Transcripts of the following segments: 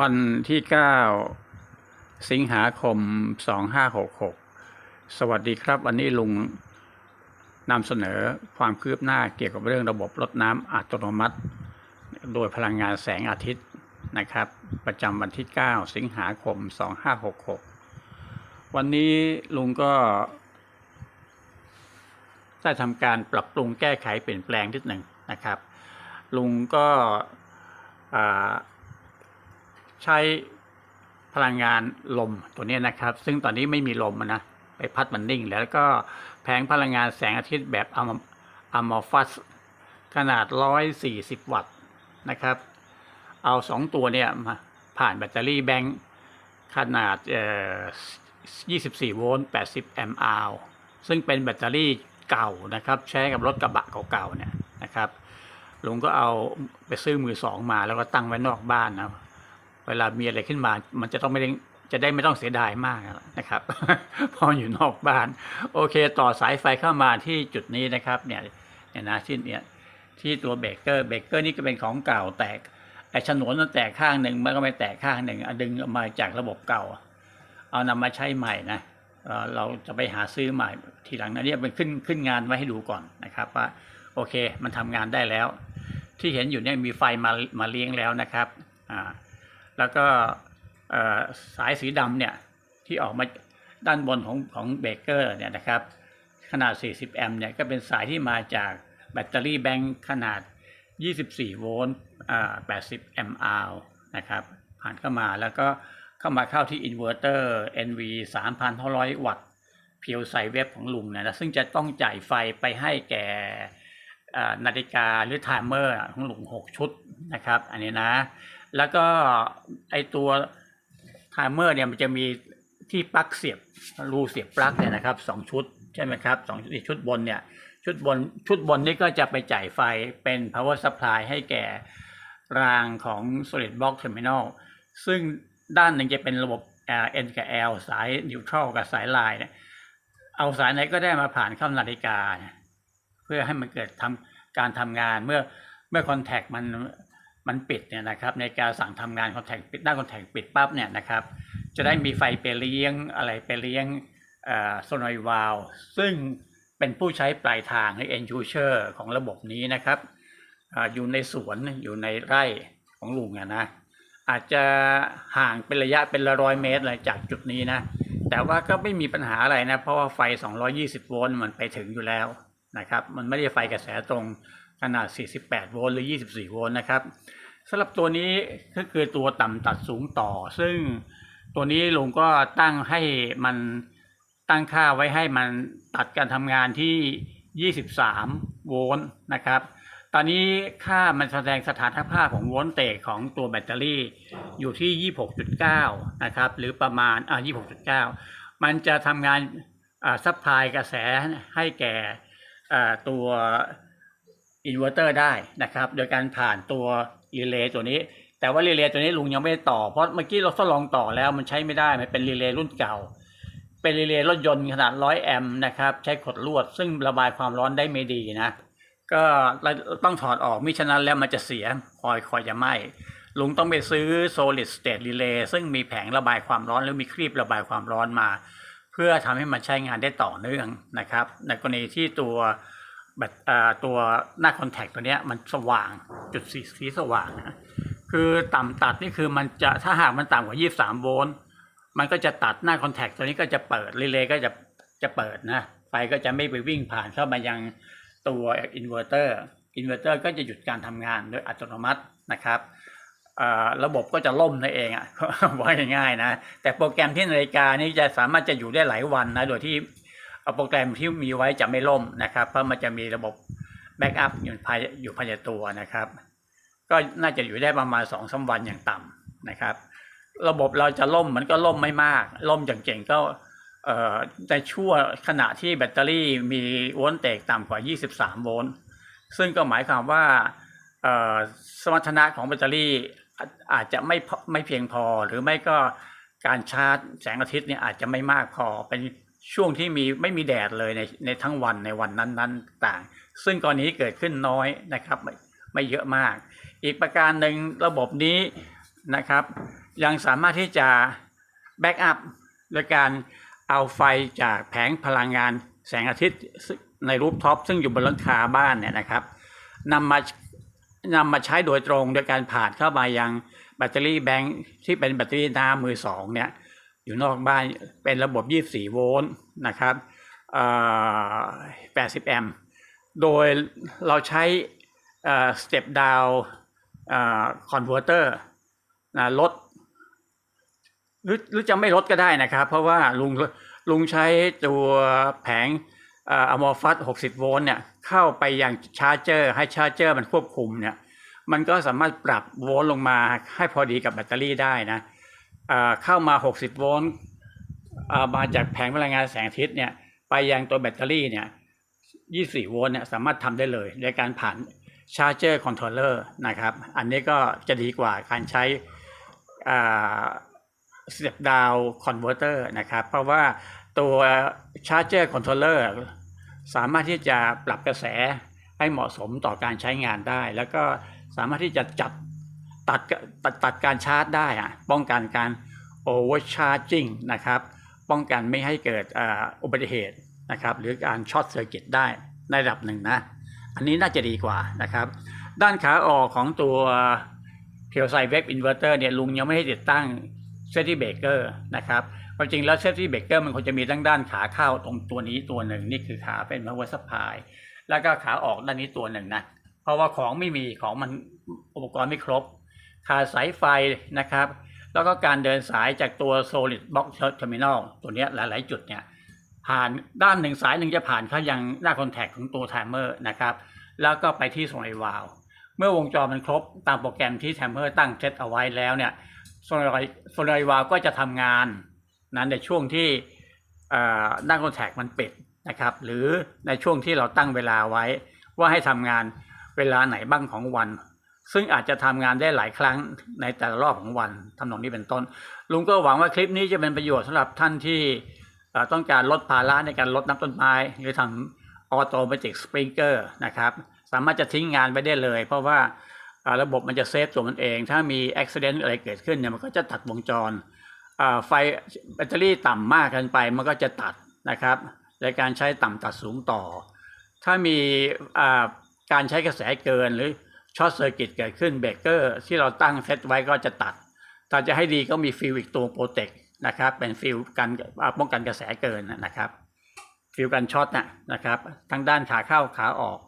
วันที่ 9 สิงหาคม 2566 สวัสดีครับ วันนี้ลุงนำเสนอความคืบหน้าเกี่ยวกับเรื่องระบบรดน้ำอัตโนมัติ โดยพลังงานแสงอาทิตย์นะครับ ประจำวันที่ 9 สิงหาคม 2566 วันนี้ลุงก็ได้ทำการปรับปรุงแก้ไขเปลี่ยนแปลงนิดหนึ่งนะครับ ลุงก็อ่า ใช้พลังงานลมตัวนี้นะครับ ซึ่งตอนนี้ไม่มีลมอะนะไปพัดมันนิ่ง แล้วก็แผงพลังงานแสงอาทิตย์แบบอะมอฟัสขนาด 140 วัตต์นะครับ เอาสองตัวเนี่ยมาผ่านแบตเตอรี่แบงค์ขนาดเอ่อ24 โวลต์ 80 แอมป์อาวซึ่งเป็นแบตเตอรี่เก่านะครับ ใช้กับรถกระบะเก่าๆเนี่ยนะครับลุงก็เอาไปซื้อมือสองมาแล้วก็ตั้งไว้นอกบ้านนะ เวลามีอะไรขึ้นมา มันจะต้องไม่ได้จะได้ไม่ต้องเสียดายมากนะครับ พออยู่นอกบ้าน โอเค ต่อสายไฟเข้ามาที่จุดนี้นะครับ เนี่ยเนี่ยนะที่เนี่ยที่ตัวเบรกเกอร์เบรกเกอร์นี่ก็เป็นของเก่าแตกไอ้ฉนวนมันแตกข้างหนึ่งมันก็ไม่แตกข้างหนึ่งอดึงออกมาจากระบบเก่า เอานำมาใช้ใหม่นะเราจะไปหาซื้อใหม่ทีหลังนะเนี่ยเป็นขึ้นขึ้นงานไว้ให้ดูก่อนนะครับ ว่าโอเค มันทำงานได้แล้ว ที่เห็นอยู่เนี่ยมีไฟมามาเลี้ยงแล้วนะครับอ่า แล้วก็สายสีดำเนี่ยที่ออกมาด้านบนของของเบรกเกอร์เนี่ยนะครับขนาด 40 แอมป์เนี่ยก็เป็นสายที่มาจากแบตเตอรี่แบงค์ขนาด 24 โวลต์80 แอมป์อาวนะครับผ่านเข้ามาแล้วก็เข้ามาเข้าที่อินเวอร์เตอร์ NV 3,500 วัตต์เพียวใส่เว็บของลุงเนยนะซึ่งจะต้องจ่ายไฟไปให้แก่นาฬิกาหรือไทม์เมอร์ของลุง 6 ชุดนะครับ อันนี้นะ แล้วก็ไอตัวไทม์เมอร์เนี่ยมันจะมีที่ปลั๊กเสียบรูเสียบปลั๊กเนี่ยนะครับสองชุดใช่ไหมครับสองชุดชุดบนเนี่ยชุดบนชุดบนนี่ก็จะไปจ่ายไฟเป็น power supply ให้แก่รางของ solid block terminal ซึ่งด้านหนึ่งจะเป็นระบบ N กับ L สาย neutral กับสายลายเนี่ยเอาสายไหนก็ได้มาผ่านเข้านาฬิกาเนี่ยเพื่อให้มันเกิดทำการทำงานเมื่อเมื่อ contact มัน มันปิดเนี่ยนะครับในการสั่งทำงาน contact ปิดด้าน contact ปิดปั๊บเนี่ยนะครับจะได้มีไฟไปเลี้ยงอะไรไปเลี้ยงโซนอยวาลซึ่งเป็นผู้ใช้ปลายทางใน end user ของระบบนี้นะครับออยู่ในสวนอยู่ในไร่ของลุงอะนะอาจจะห่างเป็นระยะเป็นละร้อยเมตรเลยจากจุดนี้นะ แต่ว่าก็ไม่มีปัญหาอะไรนะ เพราะว่าไฟ 220 โวลต์มันไปถึงอยู่แล้วนะครับ มันไม่ได้ไฟกระแสตรง ขนาด 48 โวลต์หรือ 24 โวลต์นะครับสำหรับตัวนี้ก็คือตัวต่ำตัดสูงต่อ ซึ่งตัวนี้ลุงก็ตั้งให้มันตั้งค่าไว้ให้มันตัดการทำงานที่ 23 โวลต์นะครับ ตอนนี้ค่ามันแสดงสถานภาพของโวลต์เตจของตัวแบตเตอรี่อยู่ที่ 26.9 นะครับ หรือประมาณอ่า26.9 มันจะทำงานอ่าซัพพลายกระแสให้แก่อ่าตัว อินเวอร์เตอร์ได้นะครับ โดยการผ่านตัวรีเลย์ตัวนี้ แต่ว่ารีเลย์ตัวนี้ลุงยังไม่ได้ต่อ เพราะเมื่อกี้เราทดลองต่อแล้วมันใช้ไม่ได้ มันเป็นรีเลย์รุ่นเก่า เป็นรีเลย์รถยนต์ขนาด 100 แอมป์นะครับ ใช้ขดลวด ซึ่งระบายความร้อนได้ไม่ดีนะ ก็ต้องถอดออก มิฉะนั้นแล้วมันจะเสีย คอยคอยจะไหม้ ลุงต้องไปซื้อ solid state relay ซึ่งมีแผงระบายความร้อนหรือมีครีบระบายความร้อนมา เพื่อทำให้มันใช้งานได้ต่อเนื่องนะครับ ในกรณีที่ตัว แบตตัวหน้าคอนแทคตัวเนี้ยมันสว่างจุดสีสีสว่างนะคือต่ำตัดนี่คือมันจะถ้าหากมันต่ำกว่า 23 โวลต์มันก็จะตัดหน้าคอนแทคตัวนี้ก็จะเปิดรีเลย์ก็จะจะเปิดนะไฟก็จะไม่ไปวิ่งผ่านเข้ามายังตัวอินเวอร์เตอร์อินเวอร์เตอร์ก็จะหยุดการทำงานโดยอัตโนมัตินะครับระบบก็จะล่มนั่นเองอะว่าง่ายๆนะ แต่โปรแกรมที่นาฬิกานี่จะสามารถจะอยู่ได้หลายวันนะ โดยที่ เอาโปรแกรมที่มีไว้จะไม่ล่มนะครับ เพราะมันจะมีระบบแบ็กอัพอยู่ภายอยู่ภายในตัวนะครับ ก็น่าจะอยู่ได้ประมาณสองสาวันอย่างต่ำนะครับ ระบบเราจะล่มมันก็ล่มไม่มาก ล่มอย่างเก่งก็เอ่อในช่วงขณะที่แบตเตอรี่มีโวลต์เตจต่ำกว่า 23 โวลต์ซึ่งก็หมายความว่าสมรรถนะของแบตเตอรี่อาจจะไม่ไม่เพียงพอหรือไม่ก็การชาร์จแสงอาทิตย์เนี่ยอาจจะไม่มากพอเป็น ช่วงที่มีไม่มีแดดเลยในในทั้งวันในวันนั้นๆ ต่าง ซึ่งกรณีเกิดขึ้นน้อยนะครับไม่ไม่เยอะมาก อีกประการหนึ่งระบบนี้นะครับ ยังสามารถที่จะแบ็กอัพโดยการเอาไฟจากแผงพลังงานแสงอาทิตย์ในรูปท็อปซึ่งอยู่บนหลังคาบ้านเนี่ยนะครับนำมานำมาใช้โดยตรงโดยการผ่านเข้ามายังแบตเตอรี่แบงค์ที่เป็นแบตเตอรี่น้ำมือสองเนี่ย อยู่นอกบ้านเป็นระบบ 24 โวลต์นะครับ80 แอมป์โดยเราใช้สเต็ปดาวคอนเวอร์เตอร์ลดหรือหรือจะไม่ลดก็ได้นะครับ เพราะว่าลุงลุงใช้ตัวแผงอะมอฟัส60 โวลต์เนี่ยเข้าไปยังชาร์เจอร์ให้ชาร์เจอร์มันควบคุมเนี่ยมันก็สามารถปรับโวลต์ลงมาให้พอดีกับแบตเตอรี่ได้นะ เข้ามา 60 โวลต์มาจากแผงพลังงานแสงอาทิตย์เนี่ยไปยังตัวแบตเตอรี่เนี่ย24 โวลต์เนี่ยสามารถทำได้เลยโดยการผ่านชาร์เจอร์คอนโทรลเลอร์นะครับ อันนี้ก็จะดีกว่าการใช้อ่า step down converter นะครับ เพราะว่าตัว charger controller สามารถที่จะปรับกระแสให้เหมาะสมต่อการใช้งานได้ แล้วก็สามารถที่จะจัด ตัดตัดตัดการชาร์จได้อะป้องกันการ overcharging นะครับ ป้องกันไม่ให้เกิดอ,อุบัติเหตุนะครับ หรือการช็อตเซอร์กิตได้ในระดับหนึ่งนะ อันนี้น่าจะดีกว่านะครับ ด้านขาออกของตัวเพียวไซเว็บอินเวอร์เตอร์เนี่ยลุงยังไม่ได้ติดตั้งเซฟตี้เบรกเกอร์นะครับความจริงแล้วเซฟตี้เบรกเกอร์มันควรจะมีทั้งด้านขาเข้าตรงตัวนี้ตัวหนึ่งนี่คือขาเป็นมาวัสพายแล้วก็ขาออกด้านนี้ตัวหนึ่งนะเพราะว่าของไม่มีของมันอุปกรณ์ไม่ครบ ขาสายไฟนะครับ แล้วก็การเดินสายจากตัว solid box terminal ตัวนี้หลาย ๆ จุดเนี่ยผ่านด้านหนึ่งสายหนึ่งจะผ่านเข้ายังหน้าคอนแทคของตัวไทม์เมอร์นะครับแล้วก็ไปที่ส่งไอวาลวเมื่อวงจรมันครบตามโปรแกรมที่ไทม์เมอร์ตั้งเซตเอาไว้แล้วเนี่ยโซลาร์โซลาวาลก็จะทำงานนั้นในช่วงที่ด้าคอนแทคมันปิดนะครับหรือในช่วงที่เราตั้งเวลาไว้ว่าให้ทำงานเวลาไหนบ้างของวัน ซึ่งอาจจะทำงานได้หลายครั้งในแต่ละรอบของวันทำนองนี้เป็นต้น ลุงก็หวังว่าคลิปนี้จะเป็นประโยชน์สำหรับท่านที่ต้องการลดภาระในการลดน้ำต้นไม้ หรือทำออโตเมติกสปริงเกอร์นะครับ สามารถจะทิ้งงานไปได้เลย เพราะว่าระบบมันจะเซฟตัวมันเอง ถ้ามีอุบิเหตุอะไรเกิดขึ้นเนี่ยมันก็จะตัดวงจรไฟแบตเตอรี่ต่ำมากเกินไปมันก็จะตัดนะครับในการใช้ต่ำตัดสูงต่อ ถ้ามีการใช้กระแสเกินหรือ ช็อตเซอร์กิตเกิดขึ้นเบรกเกอร์ที่เราตั้งเซตไว้ก็จะตัด ถ้าจะให้ดีก็มีฟิลอีกตัวโปรเทคนะครับ เป็นฟิลกันป้องกันกระแสเกินนะครับ ฟิลกันช็อตนะนะครับ ทั้งด้านขาเข้าขาออก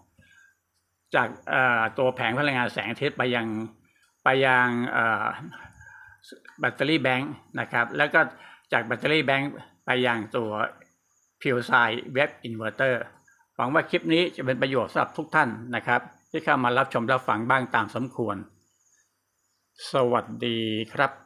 จากตัวแผงพลังงานแสงอาทิตย์ไปยังไปยังแบตเตอรี่แบงค์นะครับ แล้วก็จากแบตเตอรี่แบงค์ไปยังตัวพิวไซเว็บอินเวอร์เตอร์หวังว่าคลิปนี้จะเป็นประโยชน์สำหรับทุกท่านนะครับ ที่เข้ามารับชมรับฟังบ้างตามสมควร สวัสดีครับ